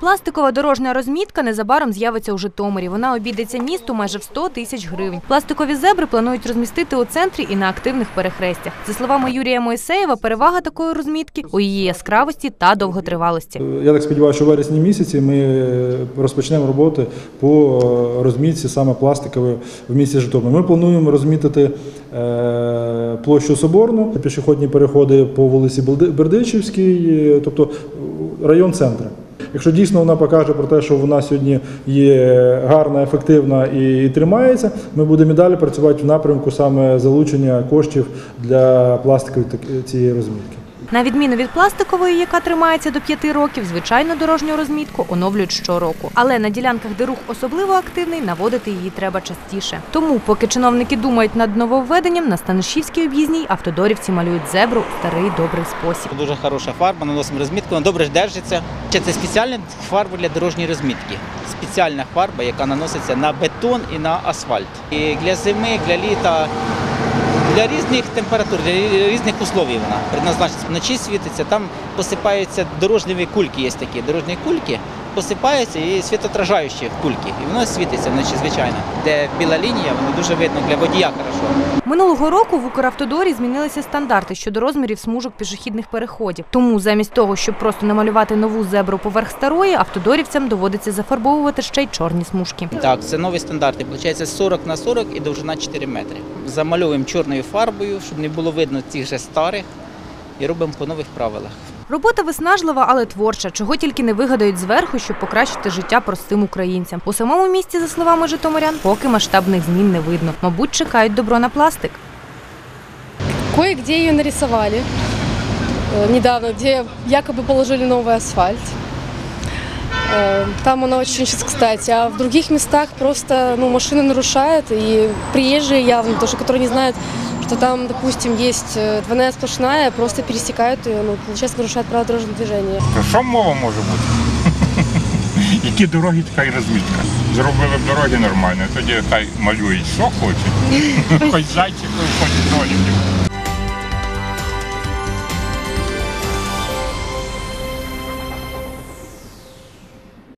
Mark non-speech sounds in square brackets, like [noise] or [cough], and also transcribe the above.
Пластикова дорожня розмітка незабаром з'явиться у Житомирі. Вона обійдеться місту майже в 100 тисяч гривень. Пластикові зебри планують розмістити у центрі і на активних перехрестях. За словами Юрія Моїсеєва, перевага такої розмітки у її яскравості та довготривалості. Я так сподіваюся, що в вересні місяці ми розпочнемо роботи по розмітці саме пластикової в місті Житомир. Ми плануємо розмітити е, площу Соборну, пішохідні переходи по вулиці Бердичівській, е, тобто район центра. Якщо дійсно вона покаже про те, що вона сьогодні є гарна, ефективна і, тримається, ми будемо і далі працювати в напрямку саме залучення коштів для пластикової цієї розмітки. На відміну від пластикової, яка тримається до 5 років, звичайну дорожню розмітку оновлюють щороку. Але на ділянках, де рух особливо активний, наводити її треба частіше. Тому, поки чиновники думають над нововведенням, на Станишівській об'їзній автодорівці малюють зебру в старий добрий спосіб. Дуже хороша фарба, наносимо розмітку, вона добре держиться. Це спеціальна фарба для дорожньої розмітки. Спеціальна фарба, яка наноситься на бетон і на асфальт. І для зими, для літа, для різних температур, для різних условій вона предназначена. Вночі світиться, там посипаються дорожні кульки, є такі дорожні кульки, посипаються і світотражаючі кульки. І воно світиться вночі, звичайно. Де біла лінія, воно дуже видно для водія хорошо. Минулого року в Укравтодорі змінилися стандарти щодо розмірів смужок пішохідних переходів. Тому замість того, щоб просто намалювати нову зебру поверх старої, автодорівцям доводиться зафарбовувати ще й чорні смужки. Так, це нові стандарти. Получається 40 на 40 і довжина 4 метри Замальовуємо чорною фарбою, щоб не було видно цих же старих, і робимо по нових правилах. Робота виснажлива, але творча, чого тільки не вигадають зверху, щоб покращити життя простим українцям. У самому місті, за словами житомирян, поки масштабних змін не видно. Мабуть, чекають добро на пластик. Кое-где ее нарисовали э, недавно, где якобы положили новый асфальт. Э, Там она очень сейчас кстати, а в других местах просто ну, машины нарушают, и приезжие явно, тоже, которые не знают, что там, допустим, есть э, двойная сплошная, просто пересекают ее, ну, получается, нарушают правила дорожного движения. Про що мова може бути? Які [laughs] дороги, така і розмітка. Зробили б дороги нормально, тоді хай малюють, що хочуть. [laughs] Хоч зайчиків, хоч доліків.